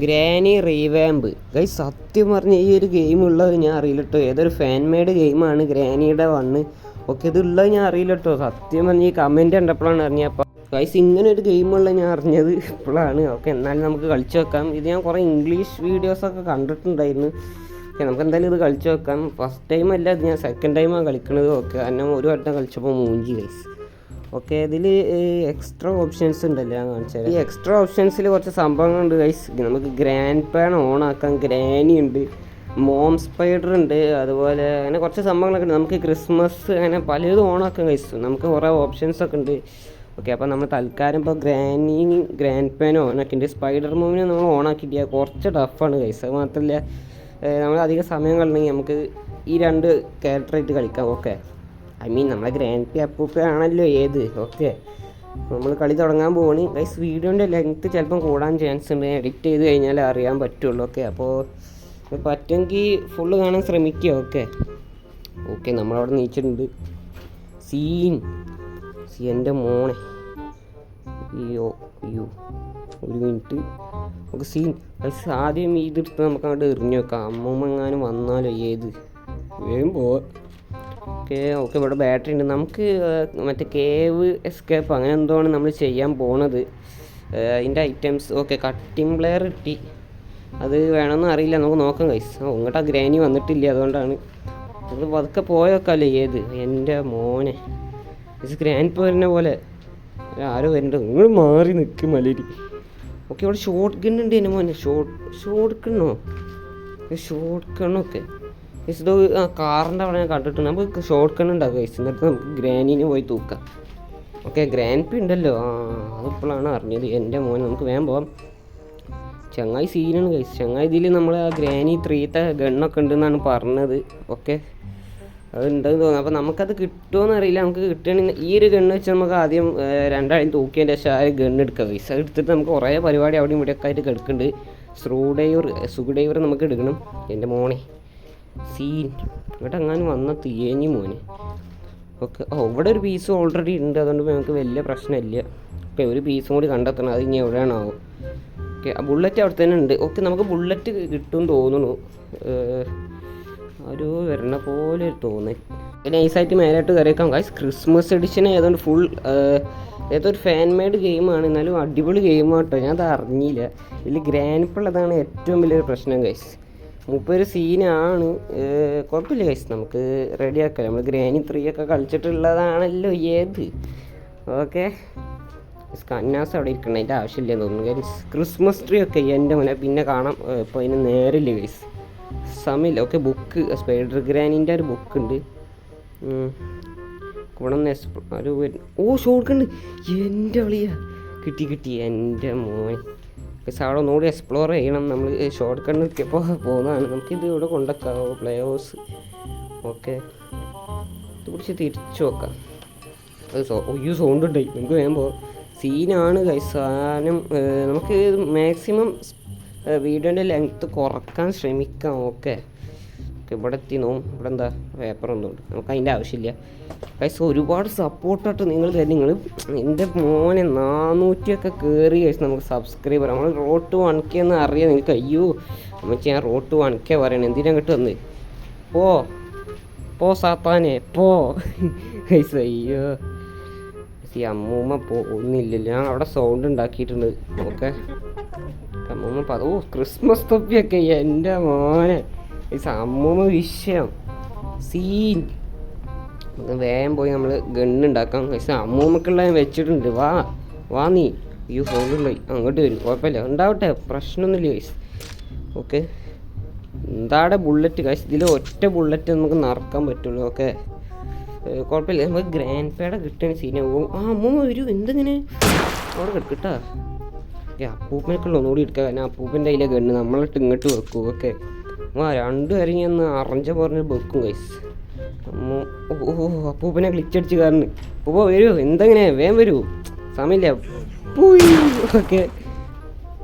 Granny revamp. Guys സത്യം പറഞ്ഞ ഈ ഒരു ഗെയിം ഉള്ളത് ഞാൻ അറിയില്ല കേട്ടോ ഏതൊരു ഫാൻ മെയ്ഡ് ഗെയിമാണ് ഗ്രാനിയുടെ വണ്ണ് ഓക്കെ ഇതുള്ളത് ഞാൻ അറിയില്ല കേട്ടോ സത്യം പറഞ്ഞ ഈ കമന്റ് കണ്ടപ്പോഴാണ് അറിഞ്ഞപ്പോൾ ഗൈസ് ഇങ്ങനെ ഒരു ഗെയിമുള്ള ഞാൻ അറിഞ്ഞത് ഇപ്പോഴാണ്. ഓക്കെ എന്നാലും നമുക്ക് കളിച്ചു വെക്കാം. ഇത് ഞാൻ കുറേ ഇംഗ്ലീഷ് വീഡിയോസൊക്കെ കണ്ടിട്ടുണ്ടായിരുന്നു. ഓക്കെ നമുക്ക് എന്തായാലും ഇത് കളിച്ചു വെക്കാം. ഫസ്റ്റ് ടൈം അല്ല ഇത് ഞാൻ സെക്കൻഡ് ടൈമാണ് കളിക്കുന്നത് ഓക്കെ കാരണം ഒരു വട്ടം കളിച്ചപ്പോൾ മൂഞ്ചി ഗൈസ്. ഓക്കെ ഇതിൽ എക്സ്ട്രാ ഓപ്ഷൻസ് ഉണ്ടല്ലോ ഞാൻ കാണിച്ചത് ഈ എക്സ്ട്രാ ഓപ്ഷൻസിൽ കുറച്ച് സംഭവങ്ങളുണ്ട് ഗൈസ് നമുക്ക് ഗ്രാൻഡ് പാൻ ഓൺ ആക്കാം ഗ്രാനി ഉണ്ട് മോം സ്പൈഡർ ഉണ്ട് അതുപോലെ അങ്ങനെ കുറച്ച് സംഭവങ്ങളൊക്കെ ഉണ്ട്. നമുക്ക് ക്രിസ്മസ് അങ്ങനെ പലതും ആക്കാം ഗൈസ് നമുക്ക് കുറേ ഓപ്ഷൻസ് ഒക്കെ ഉണ്ട്. ഓക്കെ അപ്പോൾ നമ്മൾ തൽക്കാലം ഇപ്പോൾ ഗ്രാനി ഗ്രാൻഡ് പാൻ ഓൺ ആക്കിയിട്ടുണ്ട് സ്പൈഡർ മൂവിനെ നമ്മൾ ഓൺ ആക്കിയിട്ടില്ല കുറച്ച് ടഫാണ് ഗൈസ് അത് മാത്രമല്ല നമ്മൾ അധികം സമയം കളഞ്ഞെങ്കിൽ നമുക്ക് ഈ രണ്ട് ക്യാരക്ടറായിട്ട് കളിക്കാം. ഓക്കെ. ഐ മീൻ നമ്മളെ ഗ്രാൻഡ് പി അപ്പൂപ്പ ആണല്ലോ ഏത്? ഓക്കെ നമ്മൾ കളി തുടങ്ങാൻ പോവാണ് ഗൈസ് വീഡിയോന്റെ ലെങ്ത്ത് ചിലപ്പം കൂടാൻ ചാൻസ് ഉണ്ട്. എഡിറ്റ് ചെയ്ത് കഴിഞ്ഞാൽ അറിയാൻ പറ്റുള്ളൂ. ഓക്കെ അപ്പോൾ പറ്റുമെങ്കിൽ ഫുള്ള് കാണാൻ ശ്രമിക്കുക ഓക്കെ ഓക്കെ നമ്മളവിടെ നീച്ചിട്ടുണ്ട്. സീൻ സീ എന്റെ മോണെ അയ്യോ അയ്യോ. ഒരു മിനിറ്റ് നമുക്ക് സീൻ ഗൈസ് ആദ്യം ഇതെടുത്ത് നമുക്ക് അങ്ങോട്ട് എറിഞ്ഞു വെക്കാം. അമ്മൂമ്മ എങ്ങാനും വന്നാലോ ഏത്? വേഗം പോവാ. ഓക്കെ ഓക്കെ ഇവിടെ ബാറ്ററി ഉണ്ട്. നമുക്ക് മറ്റേ കേവ് എസ്കേപ്പ് അങ്ങനെ എന്തോ നമ്മൾ ചെയ്യാൻ പോണത്? അതിന്റെ ഐറ്റംസ് ഓക്കെ കട്ടിംഗ് പ്ലെയർ കിട്ടി അത് വേണമെന്ന് അറിയില്ല. നമുക്ക് നോക്കാം കൈസ് ഇങ്ങോട്ട് ആ ഗ്രാനി വന്നിട്ടില്ല അതുകൊണ്ടാണ്. അത് പതുക്കെ പോയൊക്കല്ലേ ഏത്? എന്റെ മോനെ. ഇത് ഗ്രാൻഡ് പേരിനെ പോലെ. ആരോ വരുന്നുണ്ട്. നിങ്ങൾ മാറി നിൽക്കും മലരി. ഓക്കെ ഇവിടെ ഷോർട്ട് ഗൺ ഉണ്ട് എന്റെ മോനെ. ഷോർട്ട് ഷോർട്ട് ഗണ്ണോ ഷോർട്ട് ഗണ്ണൊക്കെ ഗൈസ് ഇത് കാറിന്റെ അവിടെ ഞാൻ കണ്ടിട്ടുണ്ട്. നമുക്ക് ഷോർട്ട് ഗൺ ഉണ്ടാകും ഗൈസ് എന്നിട്ട് നമുക്ക് ഗ്രാനീന് പോയി തൂക്കാം. ഓക്കെ ഗ്രാൻഡ് പി ഉണ്ടല്ലോ. ആ അതിപ്പോഴാണ് അറിഞ്ഞത്. എന്റെ മോനെ നമുക്ക് വേഗം പോവാം. ചങ്ങായി സീനാണ് ഗൈസ് ചങ്ങായി ഇതിൽ നമ്മൾ ആ ഗ്രാനി ത്രീത്തെ ഗണ്ണൊക്കെ ഉണ്ടെന്നാണ് പറഞ്ഞത്. ഓക്കെ അതുണ്ടെന്ന് തോന്നുന്നു. അപ്പോൾ നമുക്കത് കിട്ടുമോ അറിയില്ല. നമുക്ക് കിട്ടുകയാണെങ്കിൽ ഈ ഒരു ഗണ്ണ് വെച്ച് നമുക്ക് ആദ്യം രണ്ടാഴ്ച തൂക്കിയതിന്റെ ശേഷം ആ ഗണ്ണ് എടുക്കാം ഗൈസ് അത് എടുത്തിട്ട് നമുക്ക് കുറേ പരിപാടി അവിടെയും ഇവിടെയൊക്കെ ആയിട്ട് കിടക്കുന്നുണ്ട്. സ്ക്രൂ ഡൈവർ നമുക്ക് എടുക്കണം. എന്റെ മോനെ. സീൻ. ഇവിടെ എങ്ങാനും വന്ന തീയഞ്ഞു മോനെ. ഓക്കെ ഓ ഇവിടെ ഒരു പീസ് ഓൾറെഡി ഉണ്ട്. അതുകൊണ്ട് നമുക്ക് വലിയ പ്രശ്നമില്ല. ഓക്കെ ഒരു പീസും കൂടി കണ്ടെത്തണം. അത് ഇനി എവിടെയാണാവോ. ഓക്കെ ആ ബുള്ളറ്റ് അവിടെ തന്നെ ഉണ്ട്. ഓക്കെ നമുക്ക് ബുള്ളറ്റ് കിട്ടും തോന്നുന്നു. ഒരു വരണ പോലെ തോന്നി. നൈസായിട്ട് മേലോട്ട് കയറിയേക്കാം. ഗൈസ് ക്രിസ്മസ് എഡിഷൻ ആയതുകൊണ്ട് ഫുൾ ഏതൊരു ഫാൻ മെയ്ഡ് ഗെയിമാണ് എന്നാലും അടിപൊളി ഗെയിമാട്ടോ ഞാൻ അത് അറിഞ്ഞില്ല. ഇതിൽ ഗ്രാൻഡ് ഉള്ളതാണ് ഏറ്റവും വലിയൊരു പ്രശ്നം ഗൈസ് മുപ്പൊരു സീനാണ് കുഴപ്പമില്ല കൈസ് നമുക്ക് റെഡിയാക്കാം നമ്മൾ ഗ്രാനി ത്രീ ഒക്കെ കളിച്ചിട്ടുള്ളതാണല്ലോ ഏത്? ഓക്കെ. കന്നാസ് അവിടെ ഇരിക്കണം. അതിന്റെ ആവശ്യമില്ലെന്ന് തോന്നുന്നു. ഗൈസ് ക്രിസ്മസ് ട്രീ ഒക്കെ എന്റെ മുന്നേ പിന്നെ കാണാം. ഇപ്പോൾ അതിന് നേരില്ല ഗൈസ് സമയമില്ല. ഓക്കെ ബുക്ക് സ്പൈഡർ ഗ്രാനിന്റെ ഒരു ബുക്ക് ഉണ്ട്. ഇവിടെ ഒരു ഓ ഷോർട്ട് ഉണ്ട് എന്റെ അളിയ. കിട്ടി കിട്ടി. എന്റെ മോൻ പക്ഷെ അവിടെ ഒന്നുകൂടി എക്സ്പ്ലോർ ചെയ്യണം. നമ്മൾ ഷോർട്ട് കണ്ണിപ്പോൾ പോകുന്നതാണ്. നമുക്കിത് ഇവിടെ കൊണ്ടുവെക്കാം. പ്ലേ ഹൗസ് ഓക്കെ ഇത് കുറിച്ച് തിരിച്ചു വെക്കാം അത് സോ ഒയ്യോ സൗണ്ട് ഉണ്ടായി നമുക്ക് വേഗം പോവാം. സീനാണ് കൈസാനം നമുക്ക് മാക്സിമം വീഡിയോന്റെ ലെങ്ത്ത് കുറയ്ക്കാൻ ശ്രമിക്കാം. ഓക്കെ ഇവിടെ എത്തി നോവും ഇവിടെ എന്താ പേപ്പർ ഒന്നും ഉണ്ട് നമുക്ക് അതിന്റെ ആവശ്യമില്ല. കൈസ് ഒരുപാട് സപ്പോർട്ടായിട്ട് നിങ്ങൾ നിങ്ങൾ എന്റെ മോനെ നാനൂറ്റിയൊക്കെ കയറി കഴിച്ച് നമുക്ക് സബ്സ്ക്രൈബർ നമ്മൾ റോഡ് ടു വൺ കെ എന്ന് അറിയാം. നിങ്ങൾക്ക് അയ്യോ അമ്മച്ചി ഞാൻ റോഡ് ടു വൺ കെ പറയണേ. എന്തിനാ കിട്ടും വന്ന്? പോ പോ സാത്താനെ പോ. കൈസ് അയ്യോ. ഈ അമ്മൂമ്മ പോകുന്നില്ലല്ലോ ഞാൻ അവിടെ സൗണ്ട് ഉണ്ടാക്കിയിട്ടുണ്ട്. ഓക്കെ. അമ്മൂമ്മ ഓ ക്രിസ്മസ് തൊപ്പിയൊക്കെ എന്റെ മോനെ. ഈ അമ്മൂമ്മ വിഷയം. സീൻ. വേഗം പോയി നമ്മൾ ഗണ്ണുണ്ടാക്കാം പക്ഷെ അമ്മൂമ്മക്കുള്ള വെച്ചിട്ടുണ്ട്. വാ വാ നീ. അയ്യോ ഫോണിലുള്ള അങ്ങോട്ട് വരും. കുഴപ്പമില്ല. ഉണ്ടാവട്ടെ. പ്രശ്നമൊന്നുമില്ല ഗൈസ് ഓക്കെ എന്താടെ ബുള്ളറ്റ് കാശ് ഇതിൽ ഒറ്റ ബുള്ളറ്റ് നമുക്ക് നടക്കാൻ പറ്റുള്ളൂ. ഓക്കെ കുഴപ്പമില്ല. നമുക്ക് ഗ്രാൻഡ് പേടെ കിട്ടുന്ന സീന ആ അമ്മൂമ്മ വരൂ. എന്തിങ്ങനെ? അവിടെ കിട്ടാ ഓക്കെ അപ്പൂപ്പനൊക്കെയുള്ള ഒന്നുകൂടി എടുക്കുക കാരണം അപ്പൂപ്പന്റെ അതിലെ ഗണ്ണ് നമ്മളിട്ട് ഇങ്ങോട്ട് വെക്കും. ഓക്കെ ആ രണ്ടുപേരും ഞാൻ അറഞ്ച പറഞ്ഞ് വെക്കും കൈസ് ഓ അപ്പൂപ്പനെ ഗ്ലിച്ചടിച്ച് കാരണം അപ്പൂപ്പ വരൂ എന്തെങ്ങനെ? വേഗം വരൂ. സമയമില്ല. ഓക്കെ.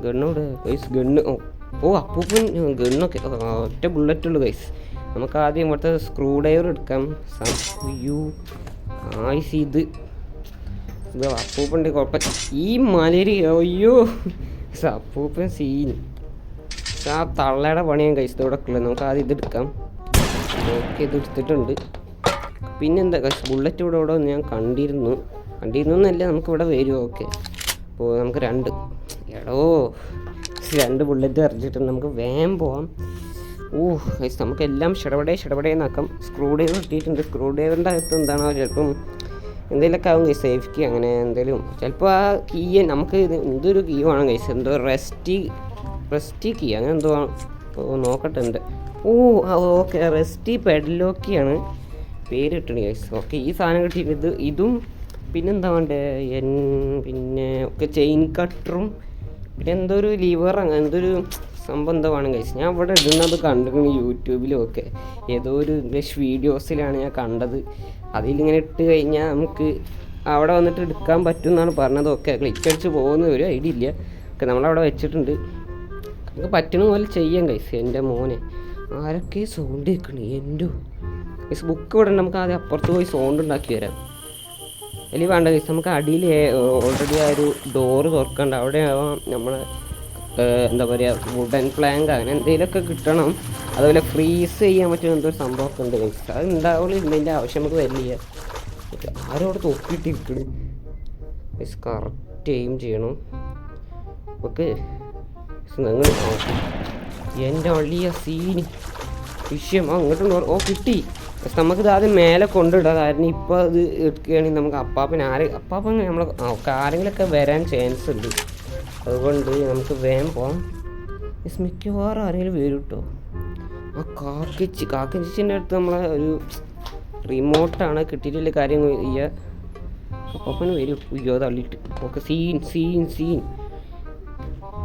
ഗണ്ണോട് കൈസ് ഗണ്ണ്. ഓ ഓ അപ്പൂപ്പൻ ഗണ്ണൊക്കെ ഒറ്റ ബുള്ളറ്റ് ഉള്ളു കൈസ് നമുക്ക് ആദ്യം ഇവിടുത്തെ സ്ക്രൂ ഡ്രൈവർ എടുക്കാം. അയ്യോ. ആയിസ് ഇത്. ഇത് അപ്പൂപ്പന്റെ കുഴപ്പം. ഈ മലരി അയ്യോ. അപ്പൂപ്പൻ സീൻ ആ തള്ളയുടെ പണിയും കഴിച്ചതോടെ ഉള്ളത് നമുക്ക് ആദ്യം ഇതെടുക്കാം ഓക്കെ ഇത് എടുത്തിട്ടുണ്ട്. പിന്നെന്താ ഗൈസ് ബുള്ളറ്റ് ഇവിടെ ഇവിടെ ഞാൻ കണ്ടിരുന്നു. കണ്ടിരുന്നു എന്നല്ല നമുക്ക് ഇവിടെ വരും. ഓക്കെ. അപ്പോൾ നമുക്ക് രണ്ട്. എടോ രണ്ട് ബുള്ളറ്റ് എറിഞ്ഞിട്ടുണ്ട്. നമുക്ക് വേഗം പോവാം. ഓ ഗൈസ് നമുക്കെല്ലാം ഷടപടേ ഷടപടേ നാക്കാം സ്ക്രൂ ഡ്രൈവർ കിട്ടിയിട്ടുണ്ട്. സ്ക്രൂ ഡ്രൈവറിന്റെ അകത്ത് എന്താണോ ചിലപ്പം എന്തെങ്കിലുമൊക്കെ ആവും ഗൈസ് സേഫ് കീ അങ്ങനെ എന്തെങ്കിലും. ചിലപ്പോൾ ആ കീ നമുക്ക് എന്തൊരു കീ വേണം കൈസ് എന്തോ റെസ്റ്റി റെസ്റ്റി കീ അങ്ങനെ എന്തോ ആണ്. ഓ നോക്കട്ടെ ഉണ്ട് ഓ ഓക്കെ റെസ്റ്റി പെഡലോക്കിയാണ് പേര് കിട്ടണ ഗൈസ് ഓക്കെ ഈ സാധനം കിട്ടിയിട്ട് ഇത് പിന്നെന്താ വേണ്ടേ? എൻ പിന്നെ ഒക്കെ ചെയിൻ കട്ടറും. പിന്നെ എന്തോ ഒരു ലിവർ അങ്ങനെ എന്തോ ഒരു സംഭവം എന്തോ കഴിച്ചു ഞാൻ ഇവിടെ ഇടുന്നത് കണ്ടിരുന്നു യൂട്യൂബിലും ഒക്കെ ഏതോ ഒരു ഇംഗ്ലീഷ് വീഡിയോസിലാണ് ഞാൻ കണ്ടത്. അതിലിങ്ങനെ ഇട്ട് കഴിഞ്ഞാൽ നമുക്ക് അവിടെ വന്നിട്ട് എടുക്കാൻ പറ്റും എന്നാണ് പറഞ്ഞത്. ഓക്കെ ക്ലിക്ക് അടിച്ച് പോകുന്ന ഒരു ഐഡിയ ഇല്ല. ഒക്കെ നമ്മളവിടെ വെച്ചിട്ടുണ്ട്. നമുക്ക് പറ്റണ പോലെ ചെയ്യാം കൈസ് എന്റെ മോനെ. ആരൊക്കെ സൗണ്ട് കേൾക്കണേ എന്റെ കൈസ് ബുക്ക് ഇവിടെ നമുക്ക് ആദ്യം അപ്പുറത്ത് പോയി സൗണ്ട് ഉണ്ടാക്കി വരാം. അല്ലെങ്കിൽ വേണ്ട കൈസ് നമുക്ക് അടിയിൽ ഓൾറെഡി ആ ഒരു ഡോറ് തുറക്കണ്ട. അവിടെ ആവാം നമ്മൾ എന്താ പറയുക വുഡൻ പ്ലാങ്ക് അങ്ങനെ എന്തെങ്കിലുമൊക്കെ കിട്ടണം. അതുപോലെ ഫ്രീസ് ചെയ്യാൻ പറ്റുന്ന എന്തോ സംഭവമൊക്കെ ഉണ്ട് കൈസ് അത് ഉണ്ടാവുള്ളൂ ഇതിന്റെ ആവശ്യം നമുക്ക് വരില്ല. ആരോട് തൊക്കിയിട്ടിരിക്കണ് കറക്റ്റ് എയിം ചെയ്യണം. ഓക്കെ നിങ്ങൾ എന്റെ അളിയ സീന്. വിഷയം അങ്ങോട്ടുണ്ട് ഓ കിട്ടി. പക്ഷെ നമുക്കിത് ആദ്യം മേലെ കൊണ്ടിടാം കാരണം ഇപ്പോൾ അത് എടുക്കുകയാണെങ്കിൽ നമുക്ക് അപ്പാപ്പൻ ആരെ അപ്പാപ്പൻ നമ്മൾ ആരെങ്കിലൊക്കെ വരാൻ ചാൻസ് ഉണ്ട്. അതുകൊണ്ട് നമുക്ക് വേഗം മിസ് മിക്കവാറും ആരെങ്കിലും വരും കേട്ടോ ആ കാക്കിച്ചി കാക്കിച്ചിന്റെ അടുത്ത് നമ്മളെ ഒരു റിമോട്ടാണ് കിട്ടിയിട്ടുള്ള കാര്യം ചെയ്യുക അപ്പാപ്പന് വരും. അയ്യോ തള്ളിയിട്ട്. Okay scene scene scene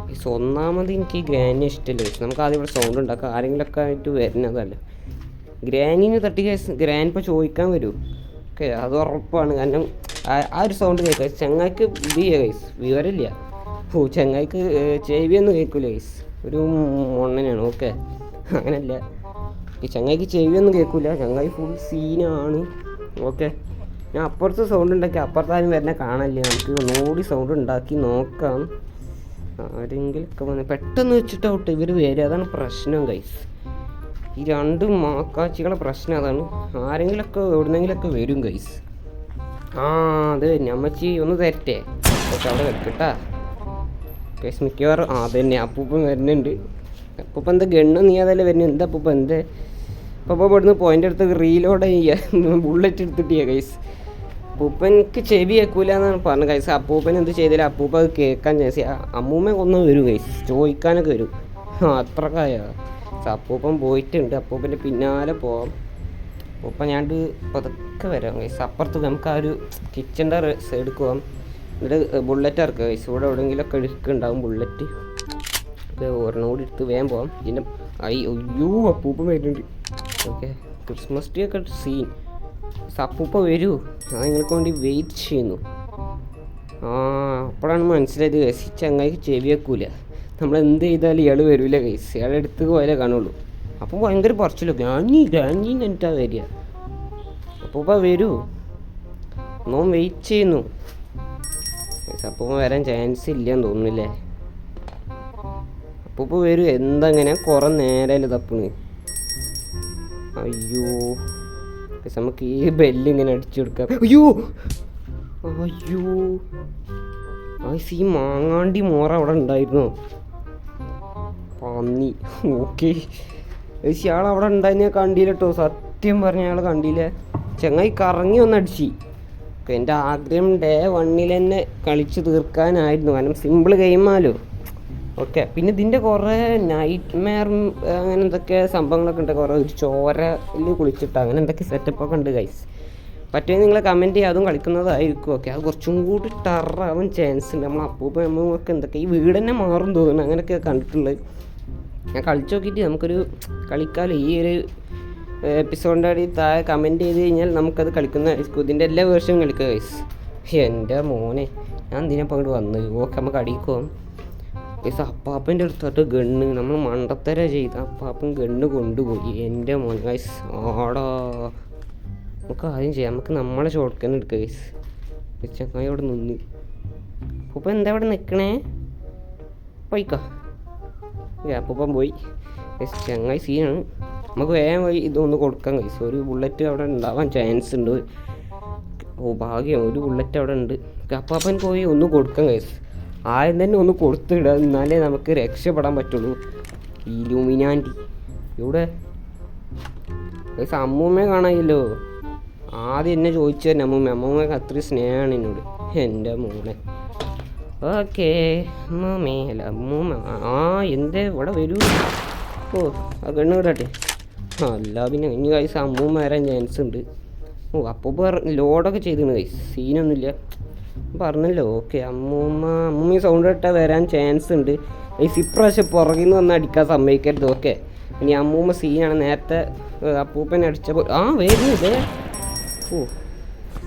guys, ഒന്നാമത് എനിക്ക് ഈ ഗ്രാനി ഇഷ്ടമല്ല പക്ഷെ നമുക്ക് ആദ്യം ഇവിടെ സൗണ്ട് ഉണ്ടാക്കാം ആരെങ്കിലുമൊക്കെ ആയിട്ട് വരുന്നതല്ല? ഗ്രാനിന് തട്ടി കേസ് ഗ്രാൻ ഇപ്പോൾ ചോദിക്കാൻ വരൂ. ഓക്കെ അത് ഉറപ്പാണ്. കാരണം ആ- ഒരു സൗണ്ട് കേൾക്കാം. ചങ്ങായിക്ക് ഇത് ചെയ്യുക കൈസ് വിവരമില്ല. ഓ ചങ്ങായിക്ക് ചേവി ചെവിയൊന്നും കേൾക്കില്ല കൈസ് ഒരു മൊണ്ണനാണ്. ഓക്കെ അങ്ങനല്ല. ഈ ചങ്ങായിക്ക് ചെവിയൊന്നും കേൾക്കില്ല ചങ്ങായി ഫുൾ സീനാണ് ഓക്കെ ഞാൻ അപ്പുറത്ത് സൗണ്ട് ഉണ്ടാക്കി അപ്പുറത്താരും വരുന്ന കാണില്ല നമുക്ക് ഒന്നുകൂടി സൗണ്ട് ഉണ്ടാക്കി നോക്കാം. ആരെങ്കിലൊക്കെ വന്ന് പെട്ടെന്ന് വെച്ചിട്ട് ഔട്ട് ഇവർ വരിക അതാണ് പ്രശ്നം ഗൈസ് ഈ രണ്ട് മാക്കാച്ചികളെ പ്രശ്നം അതാണ്. ആരെങ്കിലൊക്കെ എവിടുന്നെങ്കിലൊക്കെ വരും ഗൈസ് ആ അത് ഞമ്മച്ചി ഒന്ന് തരട്ടെ? പക്ഷെ അവിടെ വെക്കട്ടാ. ഗൈസ് മിക്കവാറും ആ തന്നെ. അപ്പൂപ്പൻ വരുന്നുണ്ട്. അപ്പൂപ്പ എന്താ ഗണ്ണ് നീ അതല്ലേ വരുന്നത് എന്താ അപ്പൂപ്പ എന്താ? അപ്പോൾ ഇവിടുന്ന് പോയിന്റ് അടുത്ത് റീലോഡ് ചെയ്യുക ബുള്ളറ്റ് എടുത്തിട്ട് ചെയ്യുക അപ്പൂപ്പനക്ക് ചെവി കേൾക്കൂല എന്നാണ് പറഞ്ഞത് കൈസ് അപ്പൂപ്പൻ എന്ത് ചെയ്തില്ല? അപ്പൂപ്പ അത് കേൾക്കാൻ ചാൻസ് അമ്മൂമ്മ ഒന്ന് വരും കൈസ് ചോദിക്കാനൊക്കെ വരും. അത്ര അത്രക്കായ. അപ്പൂപ്പൻ പോയിട്ടുണ്ട്. അപ്പൂപ്പന്റെ പിന്നാലെ പോവാം. അപ്പൂപ്പൻ ഞാണ്ട് പതുക്കെ വരാം കൈസ് അപ്പുറത്ത് നമുക്ക് ആ ഒരു കിച്ചന്റെ സൈഡിൽ പോവാം. എന്നിട്ട് ബുള്ളറ്റ് ഇറക്കുക കൈസ് ഇവിടെ എവിടെയെങ്കിലുമൊക്കെ എടുക്കുന്നുണ്ടാവും ബുള്ളറ്റ് ഒരെണ്ണം എടുത്ത് വേഗം പോവാം. ഐ അയ്യോ അപ്പൂപ്പൻ വരുന്നുണ്ട്. ഓക്കെ. ക്രിസ്മസ് ട്രീ ഒക്കെ സീൻ അപ്പൂപ്പ വരൂ. ഞാൻ നിങ്ങൾക്ക് വേണ്ടി വെയിറ്റ് ചെയ്യുന്നു. ആ അപ്പോഴാണ് മനസ്സിലായത് ഗൈസ് ഈ ചങ്ങായിക്ക് ചെവി വെക്കൂല. നമ്മൾ എന്ത് ചെയ്താലും ഇയാൾ വരൂല ഗൈസ് ഇയാളെ അടുത്ത് പോയാലേ കാണുള്ളൂ. അപ്പോൾ ഭയങ്കര പറച്ചില്ല ഗാങ്ങി ഗാങ്ങി എന്നിട്ടാ വരിക. അപ്പൂപ്പ വരൂ. നോൻ വെയിറ്റ് ചെയ്യുന്നു. അപ്പൂപ്പ വരാൻ ചാൻസ് ഇല്ലെന്ന് തോന്നുന്നില്ലേ അപ്പൂപ്പ വരൂ. എന്തെങ്ങനെ കുറേ നേരമല്ലേ തപ്പണ് അയ്യോ. നമുക്ക് ഈ ബെല്ല് ഇങ്ങനെ അടിച്ചു കൊടുക്കാം. അയ്യോ! അയ്യോ! ഗൈസ്, ഈ മാങ്ങാണ്ടി മോറ അവിടെ ഉണ്ടായിരുന്നു. പന്നി. ഓക്കെ ഇയാൾ അവിടെ ഉണ്ടായിരുന്ന കണ്ടില്ല സത്യം പറഞ്ഞ അയാൾ കണ്ടില്ല. ചെങ്ങായി കറങ്ങി ഒന്ന് അടിച്ച്. എന്റെ ആഗ്രഹം ഡേ വണ്ണിൽ തന്നെ കളിച്ചു തീർക്കാനായിരുന്നു. കാരണം സിമ്പിൾ ഗെയിമാലോ ഓക്കെ. പിന്നെ ഇതിന്റെ കുറേ നൈറ്റ് മെയറും അങ്ങനെ എന്തൊക്കെ സംഭവങ്ങളൊക്കെ ഉണ്ട്. കുറേ ഒരു ചോരയിൽ കുളിച്ചിട്ട് അങ്ങനെ എന്തൊക്കെ സെറ്റപ്പൊക്കെ ഉണ്ട് ഗൈസ് പറ്റുമെങ്കിൽ നിങ്ങൾ കമന്റ് ചെയ്യുക. അതും കളിക്കുന്നതായിരിക്കും. ഓക്കെ. അത് കുറച്ചും കൂടി ടറാവാൻ ചാൻസ് ഉണ്ട്. നമ്മൾ അപ്പൂപ്പ അമ്മൂമ്മൊക്കെ എന്തൊക്കെ ഈ വീട് തന്നെ മാറും തോന്നുന്നു. അങ്ങനെയൊക്കെ കണ്ടിട്ടുള്ളത്. ഞാൻ കളിച്ചു നോക്കിയിട്ട് നമുക്കൊരു കളിക്കാലം ഈ ഒരു എപ്പിസോഡിന്റെ അടി താഴെ കമന്റ് ചെയ്ത് കഴിഞ്ഞാൽ നമുക്കത് കളിക്കുന്നതായിരിക്കും ഇതിന്റെ എല്ലാ വേർഷനും കളിക്കുക ഗൈസ് എന്റെ മോനെ ഞാൻ എന്തിനാ അങ്ങോട്ട് വന്നത്? ഓക്കെ നമുക്ക് അടിക്കുവാം ഗൈസ് അപ്പാപ്പന്റെ അടുത്തോട്ട് ഗണ്ണ്. നമ്മൾ മണ്ടത്തര ചെയ്ത അപ്പാപ്പൻ ഗണ്ണ് കൊണ്ടുപോയി. എന്റെ മോൻ ഗൈസ് ആടാ. നമുക്ക് ആദ്യം ചെയ്യാം. നമുക്ക് നമ്മളെ ഷോട്ട് ഗൺ എടുക്കുക ഗൈസ് ചങ്ങായി അവിടെ നിന്ന്. അപ്പം എന്താ അവിടെ നിൽക്കണേ പോയിക്കോ. അപ്പം പോയി. ഗൈസ് ചങ്ങായി സീനാണ് നമുക്ക് വേഗം പോയി ഇതൊന്ന് കൊടുക്കാം ഗൈസ് ഒരു ബുള്ളറ്റ് അവിടെ ഉണ്ടാവാൻ ചാൻസ് ഉണ്ട്. ഓ ഭാഗ്യം. ഒരു ബുള്ളറ്റ് അവിടെ ഉണ്ട്. അപ്പാപ്പൻ പോയി ഒന്ന് കൊടുക്കാം കൈസ് ആദ്യം തന്നെ ഒന്ന് കൊടുത്തിടുക എന്നാലേ നമുക്ക് രക്ഷപ്പെടാൻ പറ്റുള്ളൂ. ഇലുമിനാന്റി. ഇവിടെ അമ്മൂമ്മയെ കാണാമല്ലോ ആദ്യം എന്നെ ചോദിച്ചു തന്നെ അമ്മൂമ്മ അമ്മൂമ്മക്ക് അത്രയും സ്നേഹമാണ് എന്നോട്. എന്റെ മോനെ. ഓക്കേ അമ്മൂമ്മേ അല്ല അമ്മൂമ്മ. ആ എന്തേ ഇവിടെ വരൂ. ഓ ആ കണ്ണു വിടട്ടെ അല്ല പിന്നെ ഇനി കൈസ് അമ്മൂമ്മ വരാൻ ചാൻസ് ഉണ്ട്. ഓ അപ്പോൾ ലോഡൊക്കെ ചെയ്തിരുന്നു കൈസ് സീനൊന്നുമില്ല പറഞ്ഞല്ലോ? ഓക്കെ അമ്മൂമ്മ അമ്മൂമ്മ സൗണ്ട് ഇട്ടാൽ വരാൻ ചാൻസ് ഉണ്ട്. ഈ പ്രാവശ്യം പുറകിൽ നിന്ന് വന്ന് അടിക്കാൻ സമ്മതിക്കരുത് ഓക്കെ? ഇനി അമ്മൂമ്മ സീനാണ് നേരത്തെ അപ്പൂപ്പനെ അടിച്ചപ്പോൾ ആ വരുന്നു ഇതേ ഓ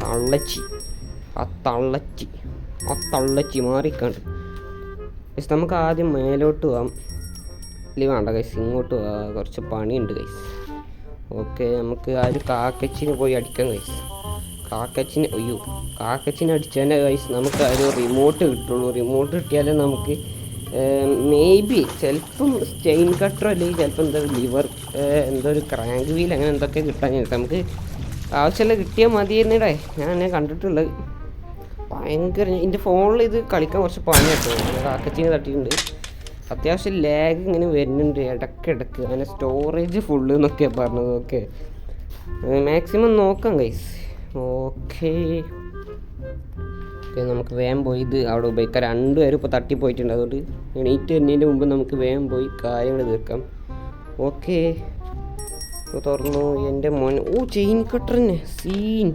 തള്ളച്ചി. ആ തള്ളച്ചി. ആ തള്ളച്ചി മാറിക്കണ്ട് പക്ഷെ നമുക്ക് ആദ്യം മേലോട്ട് പോവാം. ഇല്ല വേണ്ട കൈസ് ഇങ്ങോട്ട് കുറച്ച് പണിയുണ്ട് കൈസ് ഓക്കെ നമുക്ക് ആ ഒരു കാക്കച്ചിന് പോയി അടിക്കാം കൈസ് കാക്കച്ചിന് അയ്യോ കാക്കച്ചിന് അടിച്ചതിന്റെ കൈസ് നമുക്ക് ഒരു റിമോട്ട് കിട്ടുള്ളൂ. റിമോട്ട് കിട്ടിയാലേ നമുക്ക് മേ ബി ചിലപ്പം ചെയിൻ കട്ടർ അല്ലെങ്കിൽ ചിലപ്പോൾ എന്താ ലിവർ എന്തോ ഒരു ക്രാങ്ക് വീൽ അങ്ങനെ എന്തൊക്കെ കിട്ടാൻ നമുക്ക് ആവശ്യമുള്ള കിട്ടിയാൽ മതിയെന്നേ ഞാൻ കണ്ടിട്ടുള്ളത്. ഭയങ്കര എന്റെ ഫോണിൽ ഇത് കളിക്കാൻ കുറച്ച് പണി പണിയാട്ടോ കാക്കച്ചിന് തട്ടിയിട്ടുണ്ട്. അത്യാവശ്യം ലാഗ് ഇങ്ങനെ വരുന്നുണ്ട്. ഇടയ്ക്കിടയ്ക്ക്. അങ്ങനെ സ്റ്റോറേജ് ഫുള്ള് എന്നൊക്കെ പറഞ്ഞത്. ഓക്കെ മാക്സിമം നോക്കാം ഗൈസ് ഓക്കെ. നമുക്ക് വേഗം പോയി ഇത് അവിടെ ഉപയോഗിക്കാം. രണ്ടുപേരും ഇപ്പോൾ തട്ടിപ്പോയിട്ടുണ്ട്. അതുകൊണ്ട് എണീറ്റ് വരുന്നതിന്റെ മുമ്പ് നമുക്ക് വേഗം പോയി കാര്യങ്ങൾ തീർക്കാം. ഓക്കെ. തുറന്നു. എന്റെ മോൻ ഓ ചെയിൻ കട്ടറിന് സീൻ.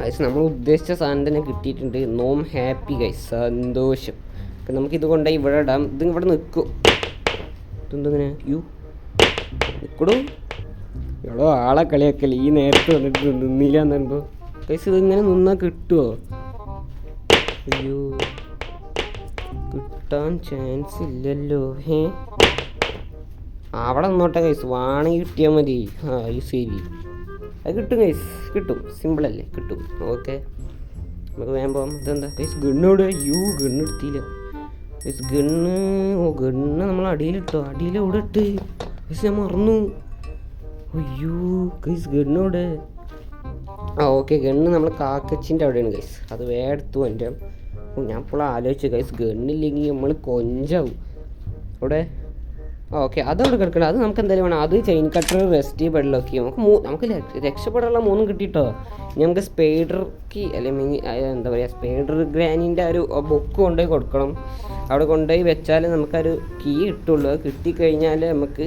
ഗൈസ് നമ്മൾ ഉദ്ദേശിച്ച സാധനം തന്നെ കിട്ടിയിട്ടുണ്ട്. നോം ഹാപ്പി ഗൈസ് സന്തോഷം. നമുക്കിത് കൊണ്ടുപോയി ഇവിടെ ഇടാം. ഇത് ഇവിടെ നിൽക്കും. ഇതെന്തിങ്ങനെ യു. നിൽക്കടോ എടോ ആളെ കളിയാക്കല്ലേ? ഈ നേരത്തെ വന്നിട്ട് നിന്നില്ല എന്നുണ്ടോ ഗൈസ് ഇതിങ്ങനെ നിന്നാൽ കിട്ടുമോ അയ്യോ. കിട്ടാൻ ചാൻസ് ഇല്ലല്ലോ. ഹേ. അവിടെ നിന്നോട്ടെ കൈസ്. വാണെങ്കിൽ കിട്ടിയാൽ മതി. ആ ഈ ശരി അത് കിട്ടും കൈസ്. കിട്ടും. സിമ്പിളല്ലേ കിട്ടും. ഓക്കെ നമുക്ക് വേഗം പോകാം ഇതെന്താ? കൈസ് ഗണ്ണോട് യൂ ഗണ്ണ് എടുത്തില്ല. കൈസ് ഗണ്ണ് ഓ ഗണ്ണ് നമ്മൾ അടിയിലിട്ടോ? അടിയിൽ എവിടെ ഇട്ട്? കൈസ് ഞാൻ മറന്നു. അയ്യോ ഗൈസ് ഗണ്ണോട് ആ ഓക്കെ ഗണ്ണ് നമ്മൾ കാക്കച്ചിന്റെ അവിടെയാണ് ഗൈസ് അത് വേടത്തു എന്റെ. ഞാൻ ഇപ്പോൾ ആലോചിച്ചു ഗൈസ് ഗണ്ണില്ലെങ്കിൽ നമ്മൾ കൊഞ്ചാവും. അവിടെ? ഓക്കെ അതവിടെ കിടക്കണം. അത് നമുക്ക് എന്തായാലും വേണം. അത് ചെയിൻ കട്ടർ റെസ്റ്റ് വെള്ളമൊക്കെ നമുക്ക് നമുക്ക് രക്ഷപ്പെടാനുള്ള മൂന്നും കിട്ടിയിട്ടോ? നമുക്ക് സ്പൈഡർക്ക് അല്ലെങ്കിൽ എന്താ പറയുക സ്പൈഡർ ഗ്രാനിന്റെ ഒരു ബുക്ക് കൊണ്ടുപോയി കൊടുക്കണം. അവിടെ കൊണ്ടുപോയി വെച്ചാൽ നമുക്കൊരു കീ കിട്ടുള്ളൂ. അത് കിട്ടിക്കഴിഞ്ഞാൽ നമുക്ക്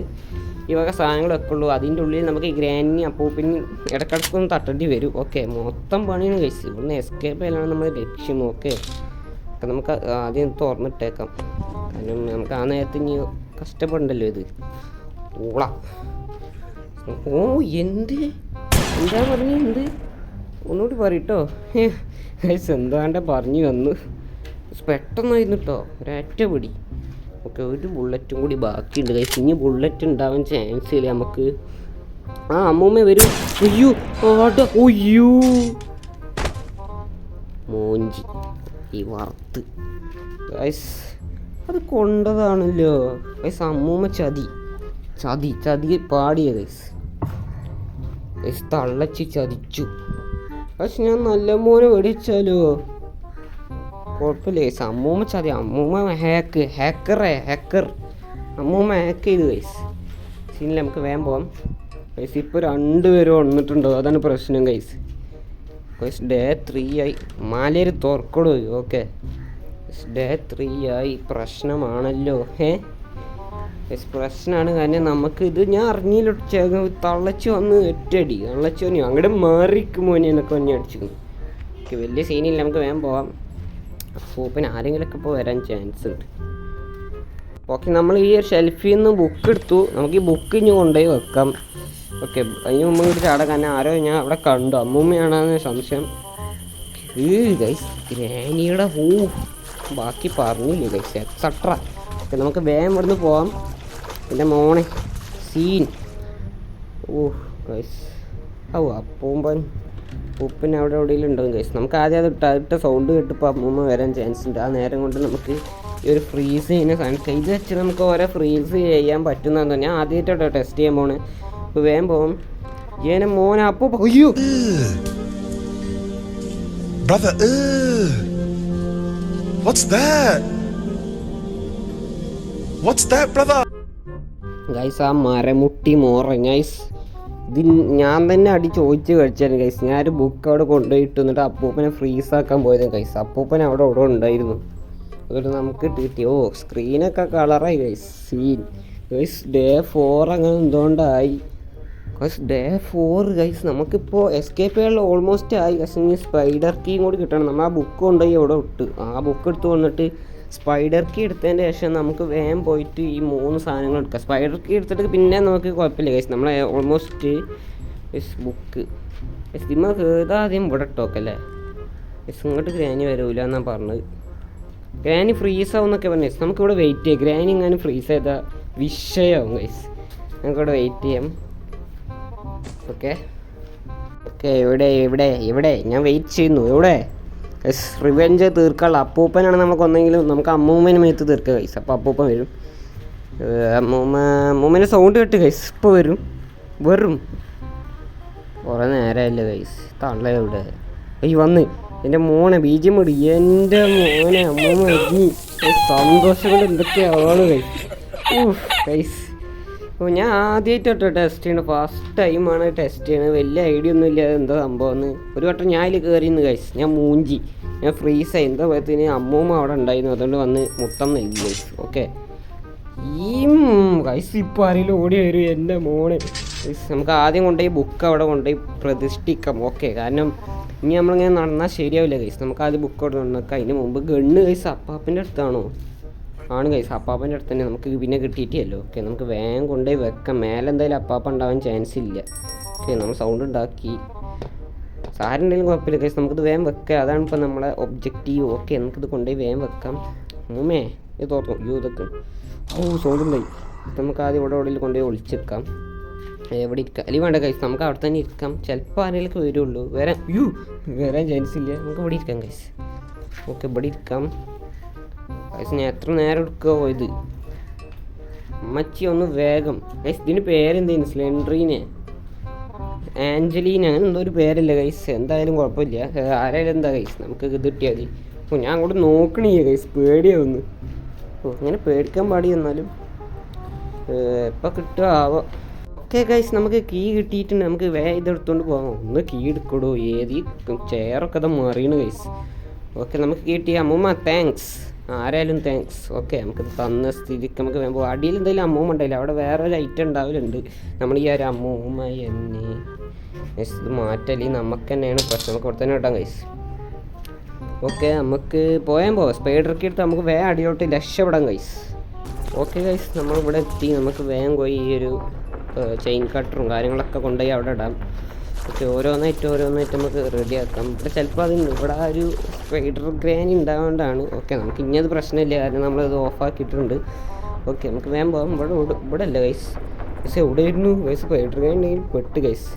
ഈ വക സാധനങ്ങളൊക്കെ ഉള്ളൂ. അതിന്റെ ഉള്ളിൽ നമുക്ക് ഈ ഗ്രാനി അപ്പൂപ്പിന് ഇടക്കിടക്കൊന്ന് തട്ടേണ്ടി വരും. ഓക്കെ മൊത്തം പണിയാണ് കഴിച്ച് ഇവിടുന്ന് എസ്കേപ്പ് ചെയ്യലാണ് നമ്മുടെ ലക്ഷ്യം. ഓക്കെ. ഒക്കെ നമുക്ക് ആദ്യം തുറന്നിട്ടേക്കാം. കാരണം നമുക്ക് ആ നേരത്ത് ഇനി കഷ്ടപ്പെടണ്ടല്ലോ ഇത്. ഊള ഓ എന്ത്? എന്താ പറഞ്ഞു എന്ത്? ഒന്നുകൂടി പറയട്ടോ. ഗൈസ് എന്താണ്ട് പറഞ്ഞു വന്നു. പെട്ടെന്നായിരുന്നു കേട്ടോ ഒരൊറ്റ പിടി. ഓക്കെ ഒരു ബുള്ളറ്റും കൂടി ബാക്കിയുണ്ട്. കൈസ് ഇനി ബുള്ളറ്റ് ഉണ്ടാവാൻ ചാൻസ് ഇല്ല. നമുക്ക് ആ അമ്മൂമ്മ വരും. അയ്യോ ആടാ അയ്യോ. മോഞ്ചി ഈ വറുത്ത്. ഗൈസ് അത് കൊണ്ടതാണല്ലോ. ഗൈസ് അമ്മൂമ്മ ചതി. ചതി ചതി പാടിയ ഗൈസ് ഗൈസ് തള്ളച്ച് ചതിച്ചു. പക്ഷെ ഞാൻ നല്ല മോനെ വെടിച്ചാലോ കുഴപ്പമില്ല. ഗൈസ് അമ്മൂമ്മ ചതി. അമ്മൂമ്മ ഹാക്ക് ഹാക്കറേ ഹാക്കർ അമ്മൂമ്മ ഹാക്ക് ചെയ്ത് ഗൈസ് സീനിൽ നമുക്ക് വേഗം പോവാം. ഗൈസ് ഇപ്പോൾ രണ്ട് പേരും വന്നിട്ടുണ്ടോ. അതാണ് പ്രശ്നം ഗൈസ് ഗൈസ് ഡേ ത്രീ ആയി. മാലേര് തുറക്കടോ ഓക്കെ ഡേ ത്രീ ആയി. പ്രശ്നമാണല്ലോ ഏ ഗൈസ് പ്രശ്നമാണ് കാരണം നമുക്ക് ഇത് ഞാൻ അറിഞ്ഞില്ല. തള്ളച്ചു വന്ന് ഒറ്റടി തള്ളച്ചു വന്നു അങ്ങോട്ട് മാറിക്കും മോനെ എന്നൊക്കെ വന്ന് അടിച്ചു. വലിയ സീനില്ല നമുക്ക് വേഗം പോവാം. സൂപ്പിന് ആരെങ്കിലുമൊക്കെ ഇപ്പോൾ വരാൻ ചാൻസ് ഉണ്ട്. ഓക്കെ നമ്മൾ ഈ ഒരു ഷെൽഫിൽ നിന്ന് ബുക്ക് എടുത്തു. നമുക്ക് ഈ ബുക്ക് ഇനി കൊണ്ടുപോയി വെക്കാം. ഓക്കെ അതിന് മുമ്പ് ഇങ്ങോട്ട് ചാടാൻ കാരണം ആരോ ഞാൻ അവിടെ കണ്ടു. അമ്മൂമ്മയാണെന്ന് സംശയം. ഈ ഗൈസ് ഗ്രാനിയുടെ ഹൂ. ബാക്കി പറഞ്ഞില്ലേ ഗൈസ് എക്സട്ര ഓക്കെ നമുക്ക് വേഗം ഇവിടുന്ന് പോവാം. എന്റെ മോണെ സീൻ ഓ ഗൈസ് ഓ അപ്പൂമ്പൻ ഉപ്പിന് അവിടെ എവിടെയെങ്കിലും ഉണ്ടാവും ഗൈസ് നമുക്ക് ആദ്യം അത് ഇട്ടിട്ട് ഇട്ട സൗണ്ട് കേട്ടിപ്പോൾ അമ്മൂമ്മ വരാൻ ചാൻസ് ഉണ്ട്. ആ നേരം കൊണ്ട് നമുക്ക് ഈ ഒരു ഫ്രീസ് ചെയ്യുന്ന സാധനം ഇത് വെച്ച് നമുക്ക് ഓരോ ഫ്രീസ് ചെയ്യാൻ പറ്റുന്നതെന്ന് ഞാൻ ആദ്യമായിട്ടോ ടെസ്റ്റ് ചെയ്യാൻ പോണ്. അപ്പോൾ വേഗം പോകും ഏനെ മോനെ അപ്പോൾ അയ്യോ! Brother, ugh. What's that? What's that, brother? Guys ആ മരമുട്ടി മോറ ഗൈസ് ഇത് ഞാൻ തന്നെ അടി ചോദിച്ച് കഴിച്ചായിരുന്നു കൈസ് ഞാനൊരു ബുക്ക് അവിടെ കൊണ്ടുപോയിട്ട് എന്നിട്ട് അപ്പൂപ്പനെ ഫ്രീസ് ആക്കാൻ പോയത് കൈസ് അപ്പൂപ്പൻ അവിടെ അവിടെ ഉണ്ടായിരുന്നു. അതുകൊണ്ട് നമുക്ക് കിട്ടി. ഓ സ്ക്രീനൊക്കെ കളറായി guys scene guys day four അങ്ങനെ എന്തുകൊണ്ടായി കൈസ് ഡേ ഫോർ കൈസ് നമുക്കിപ്പോൾ എസ്കേപ്പ് ചെയ്യാൻ ഓൾമോസ്റ്റ് ആയി. കൈസ് സ്പൈഡർ കീയും കൂടി കിട്ടണം. നമ്മൾ ആ ബുക്ക് കൊണ്ടുപോയി അവിടെ ഇട്ട്. ആ ബുക്ക് എടുത്ത് വന്നിട്ട് സ്പൈഡർ കീ എടുത്തതിന് ശേഷം നമുക്ക് വേഗം പോയിട്ട് ഈ മൂന്ന് സാധനങ്ങൾ എടുക്കാം. സ്പൈഡർ കീ എടുത്തിട്ട് പിന്നെ നമുക്ക് കുഴപ്പമില്ല ഗൈസ് നമ്മളെ ഓൾമോസ്റ്റ് ബുക്ക് നമുക്ക് ഇതാദ്യം ഇവിടെ ഇട്ടോക്കല്ലേ ഇങ്ങോട്ട് ഗ്രാനി വരൂല എന്നാ പറഞ്ഞത്. ഗ്രാനി ഫ്രീസ് ആവും എന്നൊക്കെ പറഞ്ഞു. നമുക്ക് നമുക്കിവിടെ വെയിറ്റ് ചെയ്യാം. ഗ്രാനി ഇങ്ങനെ ഫ്രീസ് ചെയ്താൽ വിഷയമാവും ഗൈസ് നമുക്കിവിടെ വെയിറ്റ് ചെയ്യാം. ഓക്കെ ഓക്കെ ഇവിടെ ഇവിടെ ഇവിടെ. ഞാൻ വെയിറ്റ് ചെയ്യുന്നു. എവിടെ? റിവെഞ്ച് തീർക്കാനുള്ള അപ്പൂപ്പനാണ് നമുക്ക് ഒന്നെങ്കിലും നമുക്ക് അമ്മൂമ്മേനെ മേത്ത് തീർക്കുക കൈസ് അപ്പോൾ അപ്പൂപ്പൻ വരും. അമ്മൂമ്മ അമ്മൂമ്മേനെ സൗണ്ട് കേട്ട് കൈസ് ഇപ്പോൾ വരും. വെറും. കുറേ നേരമല്ലേ കൈസ് തള്ള ഇവിടെ. ഈ വന്ന്. എന്റെ മോനെ ബീജം മുടി എന്റെ മോനെ അമ്മൂമ്മ സന്തോഷം കൊണ്ട് എന്തൊക്കെയാണ് ഗൈസ് കൈസ് അപ്പോൾ ഞാൻ ആദ്യമായിട്ടോ ടെസ്റ്റ് ചെയ്യണത് ഫസ്റ്റ് ടൈമാണ് ടെസ്റ്റ് ചെയ്യണത്. വലിയ ഐഡിയ ഒന്നും ഇല്ല എന്താ സംഭവം എന്ന് ഒരു വട്ടം ഞാൻ അതിൽ കയറിയെന്ന് കഴിച്ചു ഞാൻ മൂഞ്ചി. ഞാൻ ഫ്രീസ് ആയി. എന്താ പറ്റത്തിന് അമ്മൂമ്മ അവിടെ ഉണ്ടായിരുന്നു. അതുകൊണ്ട് വന്ന് മുത്തം നൽകി കഴിച്ചു ഓക്കെ ഈ കൈസ് ഇപ്പോൾ ആരെങ്കിലും ഓടി വരും. എന്റെ മോനെ. നമുക്ക് ആദ്യം കൊണ്ടുപോയി ബുക്ക് അവിടെ കൊണ്ടുപോയി പ്രതിഷ്ഠിക്കാം. ഓക്കെ കാരണം ഇനി നമ്മളിങ്ങനെ നടന്നാൽ ശരിയാവില്ല കൈസ് നമുക്ക് ആദ്യം ബുക്ക് അവിടെ നടക്കാം അതിന് മുമ്പ് ഗണ്ണ് കൈസ് അപ്പാപ്പിന്റെ അടുത്താണോ? ആണ് കൈസ് അപ്പാപ്പന്റെ അടുത്ത് തന്നെ നമുക്ക് പിന്നെ കിട്ടിയിട്ടില്ലല്ലോ. ഓക്കെ നമുക്ക് വേഗം കൊണ്ടുപോയി വെക്കാം. മേലെ എന്തായാലും അപ്പാപ്പ ഉണ്ടാവാൻ ചാൻസ് ഇല്ല. ഓക്കെ നമ്മൾ സൗണ്ട് ഉണ്ടാക്കി സാരുണ്ടെങ്കിലും കുഴപ്പമില്ല കൈസ് നമുക്കിത് വേഗം വെക്കാം. അതാണ് ഇപ്പോൾ നമ്മളെ ഒബ്ജക്റ്റീവ് ഓക്കെ നമുക്കിത് കൊണ്ടുപോയി വേഗം വെക്കാം. മൂമേ ഇത് തോർന്നു യൂ ഇതൊക്കെ. ഓ സൗണ്ട് ഉണ്ടായി നമുക്ക് ആദ്യം ഇവിടെ ഉള്ളിൽ കൊണ്ടുപോയി ഒളിച്ചെടുക്കാം. എവിടെ ഇരിക്കാം? അല്ലെങ്കിൽ വേണ്ട കൈസ് നമുക്ക് അവിടെ തന്നെ ഇരിക്കാം. ചിലപ്പോൾ ആരെങ്കിലും വരുള്ളൂ. വരാൻ യു വരാൻ ചാൻസ് ഇല്ല. നമുക്ക് ഇവിടെ ഇരിക്കാം കൈസ് ഓക്കെ ഇവിടെ ഇരിക്കാം. ഗൈസ് എത്ര നേരം എടുക്കുമോ ഇത് അമ്മച്ചി ഒന്ന് വേഗം. ഗൈസ് ഇതിന് പേരെന്തേനു സ്ലെൻഡ്രീനെ ആഞ്ചലീന. അങ്ങനെ എന്തോ ഒരു പേരല്ല ഗൈസ് എന്തായാലും കുഴപ്പമില്ല. ആരായാലും എന്താ ഗൈസ് നമുക്ക് ഇത് കിട്ടിയാൽ മതി. ഓ ഞാൻ അങ്ങോട്ട് നോക്കണേ ഗൈസ് പേടിയാവുന്നു. ഓ അങ്ങനെ പേടിക്കാൻ പാടി എന്നാലും. എപ്പോൾ കിട്ടുക ആവോ ഓക്കെ ഗൈസ് നമുക്ക് കീ കിട്ടിയിട്ടുണ്ട്. നമുക്ക് വേ ഇതെടുത്തോണ്ട് പോകാം ഒന്ന് കീ എടുക്കടോ. ഏത് ചെയറൊക്കെ അത് മറിയണ് ഗൈസ് ഓക്കെ നമുക്ക് കിട്ടിയ അമ്മൂമ്മ താങ്ക്സ് ആരായാലും താങ്ക്സ് ഓക്കെ നമുക്ക് തന്ന സ്ഥിതിക്ക് നമുക്ക് വേഗം പോകാം അടിയിൽ എന്തെങ്കിലും അമ്മൂമ്മ ഉണ്ടായില്ല അവിടെ വേറെ ഒരു ഐറ്റം ഉണ്ടാവലുണ്ട്. നമ്മൾ ഈ ഒരു അമ്മൂമ്മ എന്നെ. ഇത് മാറ്റല്ലേ നമുക്ക് തന്നെയാണ് പ്രശ്നം. നമുക്ക് ഇവിടെ തന്നെ ഇടാം ഗൈസ് ഓക്കെ നമുക്ക് പോയാൻ പോവാം. സ്പൈഡർക്ക് എടുത്ത് നമുക്ക് വേഗം അടിയോട്ട് രക്ഷപ്പെടാം ഗൈസ് ഓക്കെ നമ്മൾ ഇവിടെ എത്തി. നമുക്ക് വേഗം പോയി ഈ ഒരു ചെയിൻ കട്ടറും കാര്യങ്ങളൊക്കെ കൊണ്ടുപോയി അവിടെ ഇടാം. ഓക്കെ ഓരോന്നായിട്ട് ഓരോന്നായിട്ട് നമുക്ക് റെഡിയാക്കാം ഇവിടെ ചിലപ്പോൾ അത് ഇവിടെ ഒരു സ്പൈഡർ ഗ്രാനി ഉണ്ടാകൊണ്ടാണ് ഓക്കെ നമുക്ക് ഇനി അത് പ്രശ്നമില്ല. കാരണം നമ്മളത് ഓഫാക്കിയിട്ടുണ്ട്. ഓക്കെ നമുക്ക് വേഗം പോകാം. ഇവിടെ ഇവിടെ- അല്ല ഗൈസ് പക്ഷേ എവിടെയായിരുന്നു ഗൈസ് റൈഡർ ഗ്രാൻ ഉണ്ടെങ്കിൽ പെട്ട് ഗൈസ്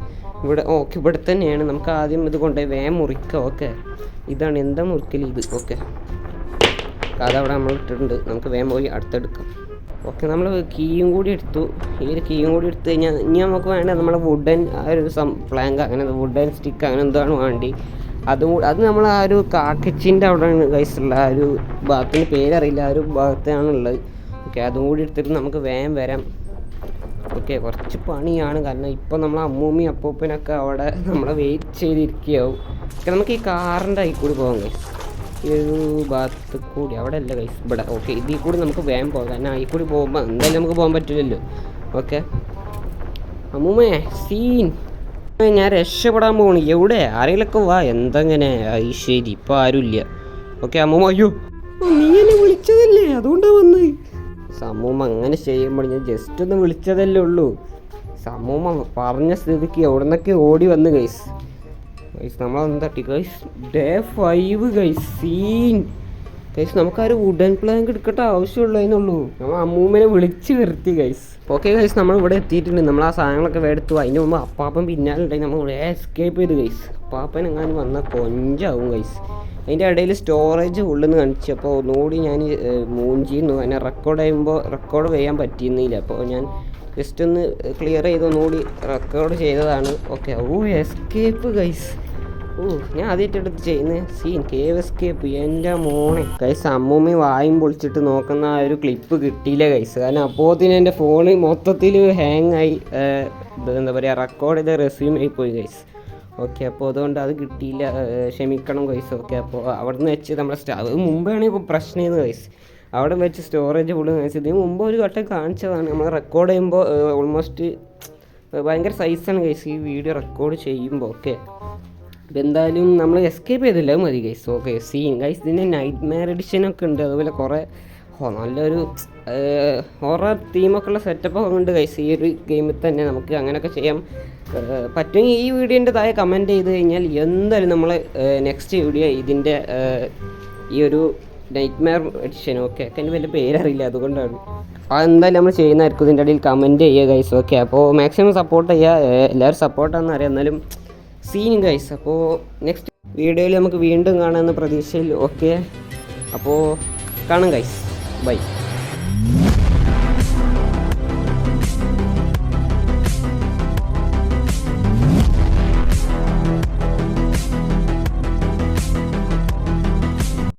ഇവിടെ ഓക്കെ ഇവിടെ തന്നെയാണ്. നമുക്ക് ആദ്യം ഇത് കൊണ്ടുപോയി വേഗം മുറിക്കാം. ഓക്കെ. ഇതാണ് എന്താ മുറിക്കൽ ഇത്? ഓക്കെ. അതവിടെ നമ്മൾ ഇട്ടിട്ടുണ്ട്. നമുക്ക് വേഗം പോയി അടുത്തെടുക്കാം. ഓക്കെ നമ്മൾ കീയും കൂടി എടുത്തു. ഈ ഒരു കീയും കൂടി എടുത്തു കഴിഞ്ഞാൽ ഇനി നമുക്ക് വേണ്ട നമ്മുടെ വുഡൻ ആ ഒരു സം പ്ലാങ്ക് അങ്ങനെ വുഡൻ സ്റ്റിക്ക് അങ്ങനെ എന്താണ് വേണ്ടി. അതും അത് നമ്മൾ ആ ഒരു കാക്കച്ചിന്റെ അവിടെ കൈസുള്ള ആ ഒരു ഭാഗത്തിന് പേരറിയില്ല ആ ഒരു ഭാഗത്താണുള്ളത്. ഓക്കെ അതും കൂടി എടുത്തിട്ട് നമുക്ക് വേഗം വരാം. ഓക്കെ കുറച്ച് പണിയാണ്. കാരണം ഇപ്പോൾ നമ്മൾ അമ്മൂമ്മി അപ്പൂപ്പനൊക്കെ അവിടെ നമ്മളെ വെയിറ്റ് ചെയ്തിരിക്കുകയാവും. ഓക്കെ നമുക്ക് ഈ കാറിന്റെ ആയി കൂടി പോകാം ഗൈസ് ഈ ഒരു ഭാഗത്ത് കൂടി. അവിടെ അല്ല ഗൈസ് ഇവിടെ. ഓക്കെ ഇതിൽ കൂടി നമുക്ക് വേഗം പോകാം. കാരണം അതിൽ കൂടി പോകുമ്പോൾ എന്തായാലും നമുക്ക് പോകാൻ പറ്റില്ലല്ലോ. ഓക്കെ അമ്മൂമ്മേ സീൻ ഞാൻ രക്ഷപ്പെടാൻ പോകണം എവിടെ? ആരെങ്കിലൊക്കെ വാ. എന്തെങ്ങനെ? ശരി. ഇപ്പം ആരുമില്ല ഓക്കെ അമ്മൂമ്മ അയ്യോ. നീ എന്നെ വിളിച്ചതല്ലേ? അതുകൊണ്ടാ വന്നത് സമൂഹം അങ്ങനെ ചെയ്യുമ്പോൾ ഞാൻ ജസ്റ്റ് ഒന്ന് വിളിച്ചതല്ലേ ഉള്ളൂ. സമൂഹം പറഞ്ഞ സ്ഥിതിക്ക് എവിടെ നിന്നൊക്കെ ഓടി വന്ന് ഗൈസ് ഗൈസ് നമ്മളെന്താട്ടി? തട്ടി guys day five guys scene guys നമുക്ക് ആ ഒരു വുഡൻ പ്ലാങ്ക് എടുക്കേണ്ട ആവശ്യമുള്ളതിനുള്ളൂ നമ്മൾ അമ്മൂമ്മനെ വിളിച്ച് വരുത്തി ഗൈസ് ഓക്കെ ഗൈസ് നമ്മൾ ഇവിടെ എത്തിയിട്ടുണ്ട്. നമ്മൾ ആ സാധനങ്ങളൊക്കെ എടുത്തു. അതിന് മുമ്പ് അപ്പാപ്പൻ പിന്നാലെ ഉണ്ടായി. നമ്മൾ ഇവിടെ എസ്കേപ്പ് ചെയ്ത് ഗൈസ് അപ്പാപ്പൻ എങ്ങാനും വന്നാൽ കൊഞ്ചാവും ഗൈസ് അതിന്റെ ഇടയിൽ സ്റ്റോറേജ് ഉള്ളെന്ന് കാണിച്ചപ്പോൾ ഒന്നുകൂടി ഞാൻ മൂഞ്ചിന്നു അതിനെ റെക്കോർഡ് ചെയ്യുമ്പോൾ റെക്കോർഡ് ചെയ്യാൻ പറ്റിയിരുന്നില്ല. അപ്പോൾ ഞാൻ ജസ്റ്റ് ഒന്ന് ക്ലിയർ ചെയ്ത് ഒന്നുകൂടി റെക്കോർഡ് ചെയ്തതാണ്. ഓക്കെ ഓ എസ്കേപ്പ് ഗൈസ് ഓ ഞാൻ ആദ്യമായിട്ട് ചെയ്യുന്നത് സീൻ കേവ് എസ്കേപ്പ് എന്റെ മോണെ കൈസ് അമ്മൂമ്മി വായും പൊളിച്ചിട്ട് നോക്കുന്ന ആ ഒരു ക്ലിപ്പ് കിട്ടിയില്ല കൈസ് കാരണം അപ്പോത്തിന് എന്റെ ഫോണ് മൊത്തത്തിൽ ഹാങ് ആയി എന്താ പറയുക റെക്കോർഡ് ചെയ്ത റെസ്യൂം ആയി പോയി ഗൈസ് ഓക്കെ അപ്പോൾ അതുകൊണ്ട് അത് കിട്ടിയില്ല ക്ഷമിക്കണം കൈസ് ഓക്കെ അപ്പോൾ നിന്ന് വെച്ച് നമ്മുടെ സ്റ്റാ അത് മുമ്പാണ് ഇപ്പോൾ പ്രശ്നം ചെയ്തത് കൈസ് അവിടെ വെച്ച് സ്റ്റോറേജ് ഫുള്ള് കാണിച്ചത് ഇതിന് മുമ്പ് ഒരു വട്ടം കാണിച്ചതാണ്. നമ്മൾ റെക്കോർഡ് ചെയ്യുമ്പോൾ ഓൾമോസ്റ്റ് ഭയങ്കര സൈസാണ് കൈസ് ഈ വീഡിയോ റെക്കോർഡ് ചെയ്യുമ്പോൾ ഓക്കെ ഇപ്പം എന്തായാലും നമ്മൾ എസ്കേപ്പ് ചെയ്തില്ല അത് മതി ഗൈസ് ഓക്കെ സീൻ ഗൈസ് ഇതിന്റെ നൈറ്റ് മാർ എഡിഷൻ ഒക്കെ ഉണ്ട്. അതുപോലെ കുറേ നല്ലൊരു ഹൊറർ തീമൊക്കെ ഉള്ള സെറ്റപ്പൊക്കെ ഉണ്ട് ഗൈസ് ഈ ഒരു ഗെയിമിൽ തന്നെ നമുക്ക് അങ്ങനെയൊക്കെ ചെയ്യാം. പറ്റുമെങ്കിൽ ഈ വീഡിയോന്റെ താഴെ കമന്റ് ചെയ്ത് കഴിഞ്ഞാൽ എന്തായാലും നമ്മൾ നെക്സ്റ്റ് വീഡിയോ ഇതിന്റെ ഈ ഒരു നൈറ്റ് മാർ എഡിഷൻ ഓക്കെ ഒക്കെ എന്റെ വലിയ പേരറിയില്ല അതുകൊണ്ടാണ്. അതെന്തായാലും നമ്മൾ ചെയ്യുന്നതായിരിക്കും. ഇതിന്റെ ഇടയിൽ കമന്റ് ചെയ്യുക ഗൈസ് ഓക്കെ അപ്പോൾ മാക്സിമം സപ്പോർട്ട് ചെയ്യുക. എല്ലാവരും സപ്പോർട്ടാണെന്ന് അറിയാം. എന്നാലും സീൻ ഗൈസ് അപ്പോൾ നെക്സ്റ്റ് വീഡിയോയിൽ നമുക്ക് വീണ്ടും കാണാമെന്ന പ്രതീക്ഷയിൽ ഓക്കെ അപ്പോൾ കാണാം ഗൈസ് ബൈ